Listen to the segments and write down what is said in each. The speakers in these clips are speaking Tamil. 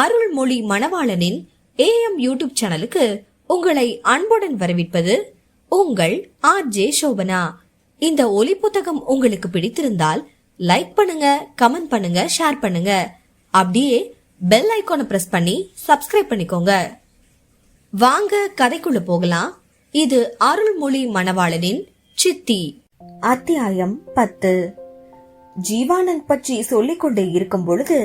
அருள்மொழி மணவாளனின் ஏஎம் யூடியூப் சேனலுக்கு உங்களை அன்புடன் வரவேற்பது உங்கள் ஆர் ஜே சோபனா. இந்த ஒலி புத்தகம் உங்களுக்கு பிடித்திருந்தால் லைக் பண்ணுங்க கமெண்ட் பண்ணுங்க ஷேர் பண்ணுங்க. அப்படியே பெல் ஐகானை பிரஸ் பண்ணி சப்ஸ்கிரைப் பண்ணிக்கோங்க. வாங்க கதைக்குள்ள போகலாம். இது அருள்மொழி மணவாளனின் சித்தி. அத்தியாயம் பத்து. ஜீவானந்த் பற்றி சொல்லிக்கொண்டே இருக்கும் பொழுது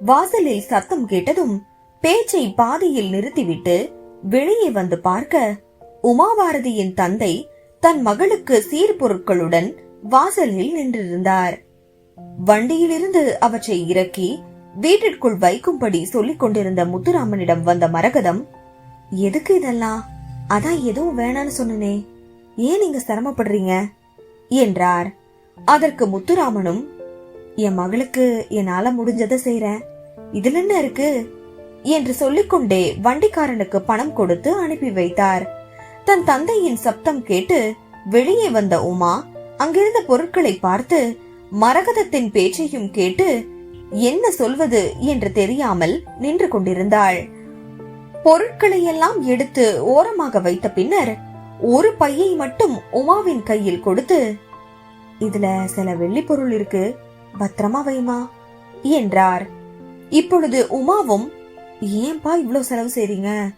வாசலில் சத்தம் கேட்டதும் பேச்சை பாதியில் நிறுத்திவிட்டு வெளியே வந்து பார்க்க உமாபாரதியின் தந்தை தன் மகளுக்கு சீர்பொருட்களுடன் வாசலில் நின்றிருந்தார். வண்டியிலிருந்து அவற்றை இறக்கி வீட்டிற்குள் வைக்கும்படி சொல்லிக் கொண்டிருந்த முத்துராமனிடம் வந்த மரகதம் எதுக்கு இதெல்லாம்? அதான் எதுவும் வேணான்னு சொன்னனே. ஏன் நீங்க சிரமப்படுறீங்க? என்றார். அதற்கு முத்துராமனும் என் மகளுக்கு என்னால முடிஞ்சதை செய்யறேன் இதுல என்ன இருக்கு? என்று சொல்லிக்கொண்டே வண்டிக்காரனுக்கு பணம் கொடுத்து அனுப்பி வைத்தார். தன் தந்தையின் சப்தம் கேட்டு வெளியே வந்த உமா அங்கிருந்த பொருட்களை பார்த்து மரகதத்தின் பேச்சையும் கேட்டு என்ன சொல்வது? என்று தெரியாமல் நின்று கொண்டிருந்தாள். பொருட்களை எல்லாம் எடுத்து ஓரமாக வைத்த பின்னர் ஒரு பையை மட்டும் உமாவின் கையில் கொடுத்து இதுல சில வெள்ளி பொருள் இருக்கு பத்திரமா வைமா? என்றார். இப்பொழுது உமாவும் ஏன்பா இவ்வளவு செலவு செய்றீங்க?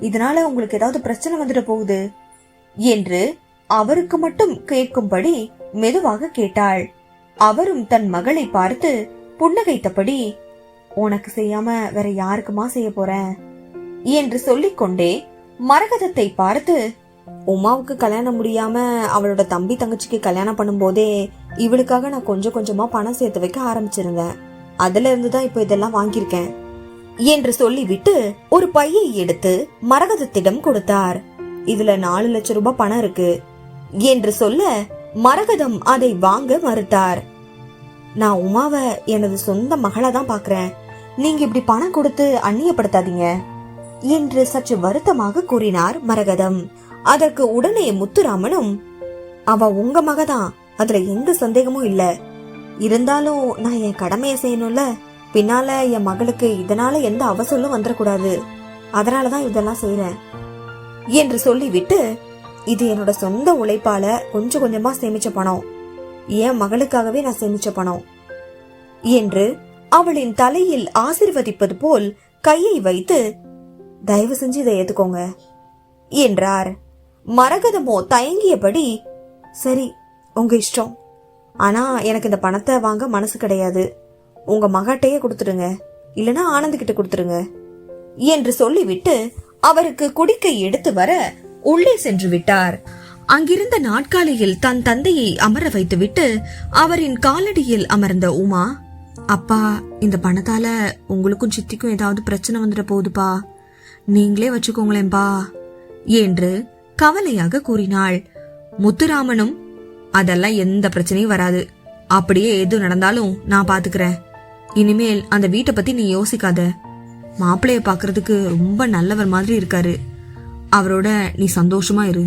இதனால உங்களுக்கு ஏதாவது பிரச்சனை வந்துட போகுது? என்று அவருக்கு மட்டும் கேட்கும்படி மெதுவாக கேட்டாள். அவரும் தன் மகளை பார்த்து புன்னகைத்தபடி உனக்கு செய்யாம வேற யாருக்குமா செய்ய போற? என்று சொல்லிக்கொண்டே மரகதத்தை பார்த்து உமாவுக்கு கல்யாணம் முடியாம அவளோட தம்பி தங்கச்சிக்கு கல்யாணம் பண்ணும்போதே இவளுக்காக நான் கொஞ்சம் கொஞ்சமா பணம் சேர்த்து வைக்க ஆரம்பிச்சிருந்தேன். அதுல இருந்து தான் இப்போ இதெல்லாம் வாங்கியிருக்கேன் என்று சொல்லிவிட்டு ஒரு பையை எடுத்து மரகதத்திடம் கொடுத்தார். இதுல நாலு லட்சம் ரூபாய் பணம் இருக்கு என்று சொல்ல மரகதம் அதை வாங்க மறுத்தார். நான் உமாவை எனது சொந்த மகளா தான் பாக்குறேன். நீங்க இப்படி பணம் கொடுத்து அந்நியப்படுத்தாதீங்க என்று சற்று வருத்தமாக கூறினார் மரகதம். அதற்கு உடனே முத்துராமனும் அவ உங்க மகதான் அதுல எந்த சந்தேகமும் இல்லை. இருந்தாலும் நான் என் கடமையை செய்யணும்ல? பின்னால என் மகளுக்கு இதனால எந்த அவசரம் வந்துடக்கூடாது அதனாலதான் இதெல்லாம் செய்யறேன் என்று சொல்லிவிட்டு இது என்னோட சொந்த உழைப்பால கொஞ்சம் கொஞ்சமா சேமிச்ச பணம். என் மகளுக்காகவே நான் சேமிச்ச பணம். என்று அவளின் தலையில் ஆசிர்வதிப்பது போல் கையை வைத்து தயவு செஞ்சு இதை ஏத்துக்கோங்க என்றார். மரகதமோ தயங்கியபடி சரி உங்க இஷ்டம். ஆனா எனக்கு இந்த பணத்தை வாங்க மனசு கிடையாது. உங்க மகட்டையே கொடுத்துடுங்க. இல்லனா ஆனந்த் கிட்ட கொடுத்துருங்க என்று சொல்லிவிட்டு அவருக்கு குடிக்க எடுத்து வர உள்ளே சென்று விட்டார். அங்கிருந்த நாட்காலியில் தன் தந்தையை அமர வைத்துவிட்டு அவரின் காலடியில் அமர்ந்த உமா அப்பா இந்த பணத்தால உங்களுக்கும் சித்திக்கும் ஏதாவது பிரச்சனை வந்துட போகுதுப்பா நீங்களே வச்சுக்கோங்களேன்பா என்று கவலையாக கூறினாள். முத்துராமனும் அதெல்லாம் எந்த பிரச்சனையும் வராது. அப்படியே எது நடந்தாலும் நான் பாத்துக்கிறேன். இனிமேல் அந்த வீட்டை பத்தி நீ யோசிக்காத. மாப்பிளைய பாக்குறதுக்கு ரொம்ப நல்லவர் மாதிரி இருக்காரு. அவரோட நீ சந்தோஷமா இரு.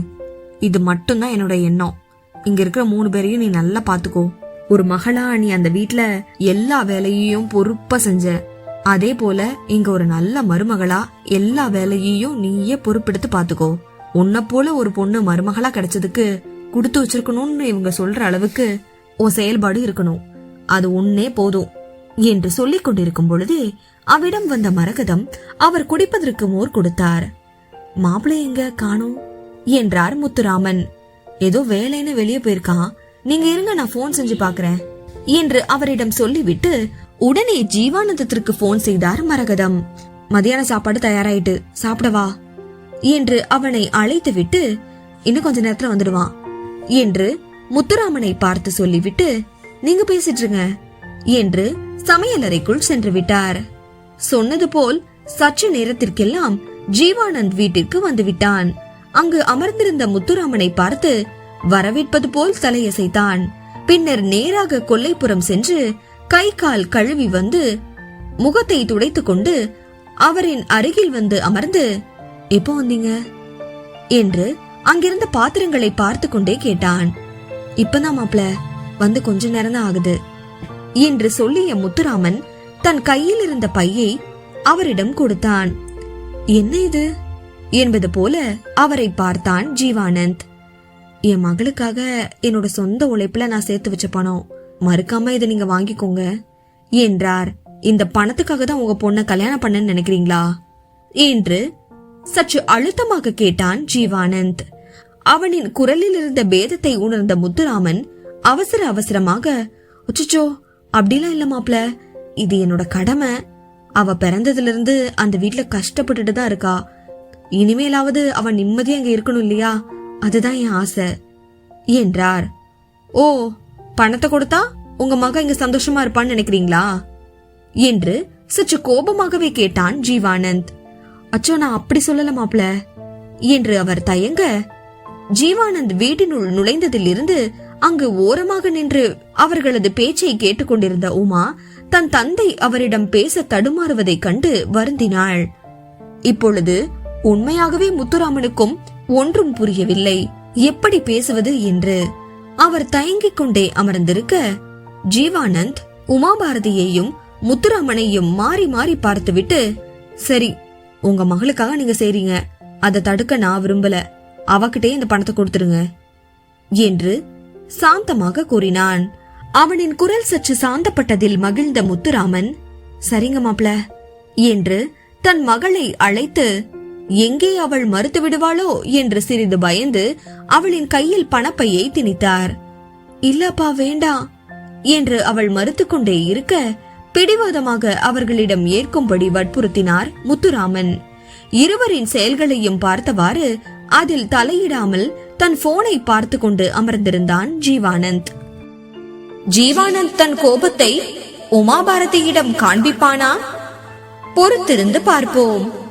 இது மட்டும்தான் என்னோட எண்ணம். இங்க இருக்கிற மூணு பேரையும் நீ நல்லா பாத்துக்கோ. ஒரு மகளா நீ அந்த வீட்டுல எல்லா வேலையையும் பொறுப்பா செஞ்ச. அதே போல இங்க ஒரு நல்ல மருமகளா எல்லா வேலையையும் நீயே பொறுப்பெடுத்து பாத்துக்கோ. உன்னை போல ஒரு பொண்ணு மருமகளா கிடைச்சதுக்கு கொடுத்து வச்சிருக்கணும்னு இவங்க சொல்ற அளவுக்கு உன் செயல்பாடு இருக்கணும். அது உன்னே போதும் என்று சொல்லிக் கொண்டிருக்கும் பொழுதே அவிடம் வந்த மரகதம் அவர் குடிப்பதற்கு மோர் கொடுத்தார். மாப்பிள்ளை எங்க காணோம்? என்றார் முத்துராமன். ஏதோ வேலைன்னு வெளியே போயிருக்கான். நீங்க இருங்க நான் போன் செஞ்சு பாக்குறேன் என்று அவரிடம் சொல்லிவிட்டு உடனே ஜீவானந்தத்திற்கு போன் செய்தார் மரகதம். மதியான சாப்பாடு தயாராயிட்டு சாப்பிடவா? என்று அவனை அழைத்து விட்டு இன்னும் கொஞ்ச நேரத்துல வந்துடுவான். என்று முத்துராமனை பார்த்து சொல்லிவிட்டு நீங்க பேசிட்டுருங்க என்று சமையலறைக்குள் சென்று விட்டார் சொன்னது போல் சற்று நேரத்திற்கெல்லாம் ஜீவானந்த் வீட்டிற்கு வந்துவிட்டான். அங்கு அமர்ந்திருந்த முத்துராமனை பார்த்து வரவேற்பது போல் தலையசைத்தான். பின்னர் நேராக கொல்லைப்புறம் சென்று கை கால் கழுவி வந்து முகத்தை துடைத்துக் கொண்டு அவரின் அருகில் வந்து அமர்ந்து எப்போ வந்தீங்க? என்று அங்கிருந்த பாத்திரங்களை பார்த்து கொண்டே கேட்டான். இப்பதான் மாப்ள வந்து கொஞ்ச நேரம் தான் ஆகுது. என்று சொல்லிய முத்துராமன் தன் கையில் இருந்த பையை அவரிடம் கொடுத்தான். என்ன இது? என்பது போல அவரை பார்த்தான் ஜீவானந்த். என் மகளுக்காக என்னோட சொந்த உழைப்புல நான் சேர்த்து வச்ச பணம். மறுக்காம இதை நீங்க வாங்கிக்கோங்க என்றார். இந்த பணத்துக்காக தான் உங்க பொண்ணை கல்யாணம் பண்ணன்னு நினைக்கிறீங்களா? என்று சற்று அழுத்தமாக கேட்டான் ஜீவானந்த். அவனின் குரலில் இருந்த பேதத்தை உணர்ந்த முத்துராமன் அவசர அவசரமாக அச்சச்சோ அப்படிலாம் இல்ல மாப்ள இது என்னோட கடமை. அவ பிறந்ததுல இருந்து அந்த வீட்டுல கஷ்டப்பட்டுட்டு தான் இருக்கா. இனிமேலாவது அவன் நிம்மதியா அங்க இருக்கணும் இல்லையா? அதுதான் என் ஆசை என்றார். ஓ பணத்தை கொடுத்தா உங்க மக இங்க சந்தோஷமா இருப்பான்னு நினைக்கிறீங்களா? என்று சற்று கோபமாகவே கேட்டான் ஜீவானந்த். அச்சோ நான் அப்படி சொல்லல மாப்ள என்று அவர் தயங்க ஜீவானந்த் வீட்டினுள் நுழைந்ததிலிருந்து அங்கு ஓரமாக நின்று அவர்களது பேச்சை கேட்டுக்கொண்டிருந்த உமா தன் தந்தை அவரிடம் பேச தடுமாறுவதைக் கண்டு வருந்தினாள். இப்பொழுது உண்மையாகவே முத்துராமனுக்கும் ஒன்றும் புரியவில்லை. எப்படி பேசுவது என்று அவர் தயங்கிக் கொண்டே அமர்ந்திருக்க ஜீவானந்த் உமாபாரதியையும் முத்துராமனையும் மாறி மாறி பார்த்துவிட்டு சரி உங்க மகளுக்காக நீங்க செய்றீங்க. அதை தடுக்க நான் விரும்பல. அவகிட்டே இந்த பணத்தை கொடுத்துருங்க என்று சாந்தமாக கூறினான். அவனின் குரல் சற்று சாந்தப்பட்டதில் மகிழ்ந்த முத்துராமன் சரிங்க மாப்ள என்று தன் மகளை அழைத்து எங்கே அவள் மறுத்து விடுவாளோ என்று சிறிது பயந்து அவளின் கையில் பணப்பையை திணித்தார். இல்லப்பா வேண்டாம் என்று அவள் மறுத்துக்கொண்டே இருக்க பிடிவாதமாக அவர்களிடம் ஏற்கும்படி வற்புறுத்தினார் முத்துராமன். இருவரின் செயல்களையும் பார்த்தவாறு அதில் தலையிடாமல் தன் போனை பார்த்து கொண்டு அமர்ந்திருந்தான் ஜீவானந்த். ஜீவானந்த் தன் கோபத்தை உமாபாரதியிடம் காண்பிப்பானா? பொறுத்திருந்து பார்ப்போம்.